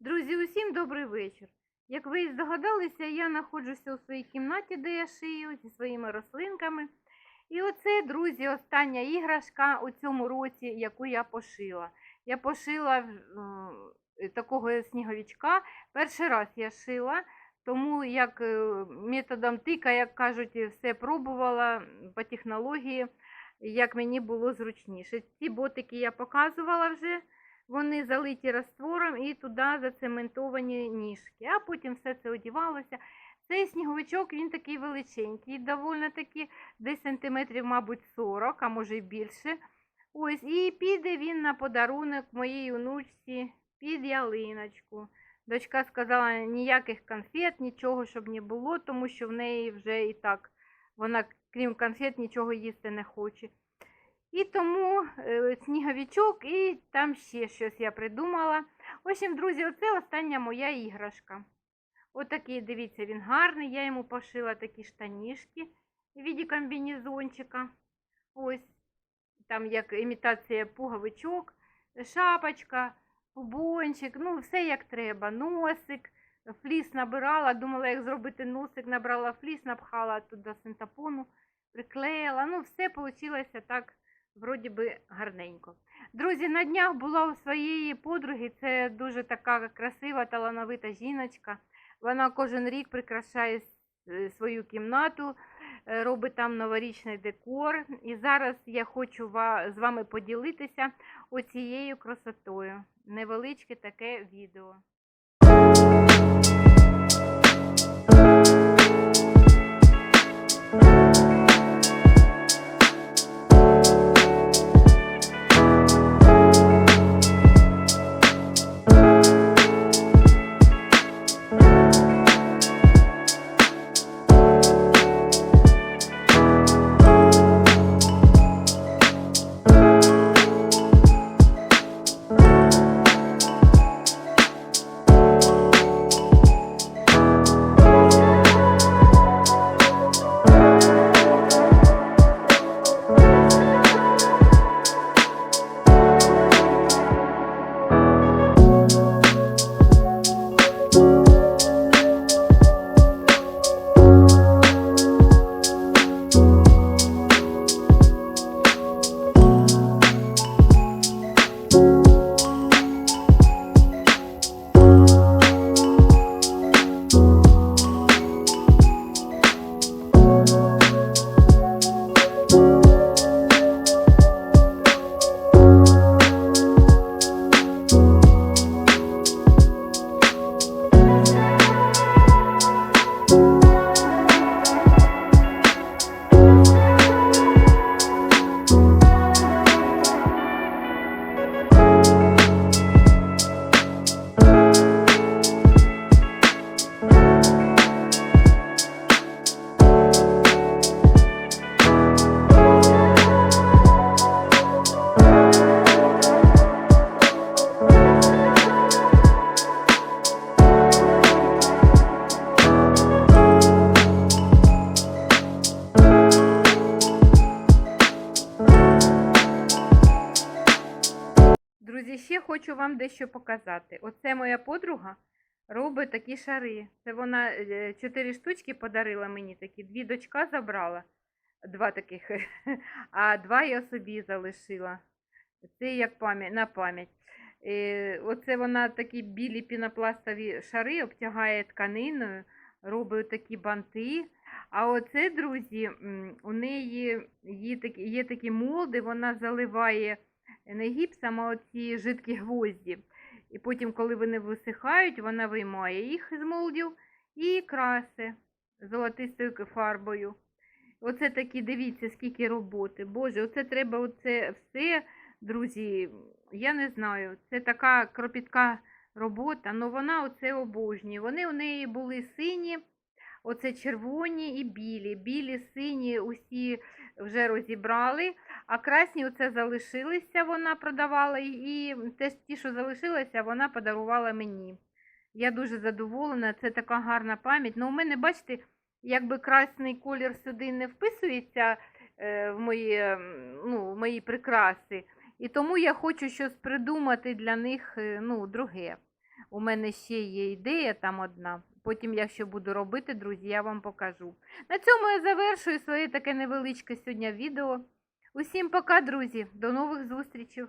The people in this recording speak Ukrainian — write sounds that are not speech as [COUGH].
Друзі, усім добрий вечір. Як ви здогадалися, я знаходжуся у своїй кімнаті, де я шию зі своїми рослинками. І оце, друзі, остання іграшка у цьому році, яку я пошила. Я пошила м, такого сніговичка. Перший раз я шила, тому як е, методом тика, як кажуть, все пробувала по технології, як мені було зручніше. Ці ботики я показувала вже. Вони залиті раствором і туди зацементовані ніжки, а потім все це одівалося. Цей сніговичок він такий величенький, доволі таки десь сантиметрів, мабуть, 40, а може й більше. Ось, і піде він на подарунок моїй онучці під ялиночку. Дочка сказала, ніяких конфет, нічого, щоб не було, тому що в неї вже і так вона, крім конфет, нічого їсти не хоче. І тому е, сніговичок, і там ще щось я придумала. В общем, друзі, оце остання моя іграшка. Отакий, дивіться, він гарний. Я йому пошила такі штанішки в віді комбінезончика. Ось, там як імітація пуговичок, шапочка, пубончик, ну, все як треба. Носик, фліс набирала, думала, як зробити носик, набрала фліс, напхала туди синтапону, приклеїла. Ну, все вийшло так вроді би гарненько. Друзі, на днях була у своєї подруги, це дуже така красива, талановита жіночка. Вона кожен рік прикрашає свою кімнату, е, робить там новорічний декор. І зараз я хочу з вами поділитися оцією красотою. Невеличке таке відео. Ще хочу вам дещо показати. Оце моя подруга робить такі шари. Це вона е, чотири штучки подарила мені такі, дві дочка забрала, два таких, [LAUGHS] а два я собі залишила. Це як пам'ять, на пам'ять. Е, Оце вона такі білі пінопластові шари обтягає тканиною, робить такі банти. А оце, друзі, у неї є такі, є такі молди, вона заливає не гіпсом, а оці жидкі гвозді. І потім, коли вони висихають, вона виймає їх з молдів і краси золотистою фарбою. Оце такі, дивіться, скільки роботи. Боже, оце треба оце все, друзі, я не знаю. Це така кропітка робота, але вона оце обожнює. Вони у неї були сині, оце червоні і білі. Білі, сині усі вже розібрали. А красні оце залишилися, вона продавала, і теж ті, що залишилися, вона подарувала мені. Я дуже задоволена, це така гарна пам'ять. Ну, у мене, бачите, якби красний колір сюди не вписується е, в, мої, ну, в мої прикраси. І тому я хочу щось придумати для них е, ну, друге. У мене ще є ідея там одна. Потім, якщо буду робити, друзі, я вам покажу. На цьому я завершую своє таке невеличке сьогодні відео. Усім пока, друзі, до нових зустрічей!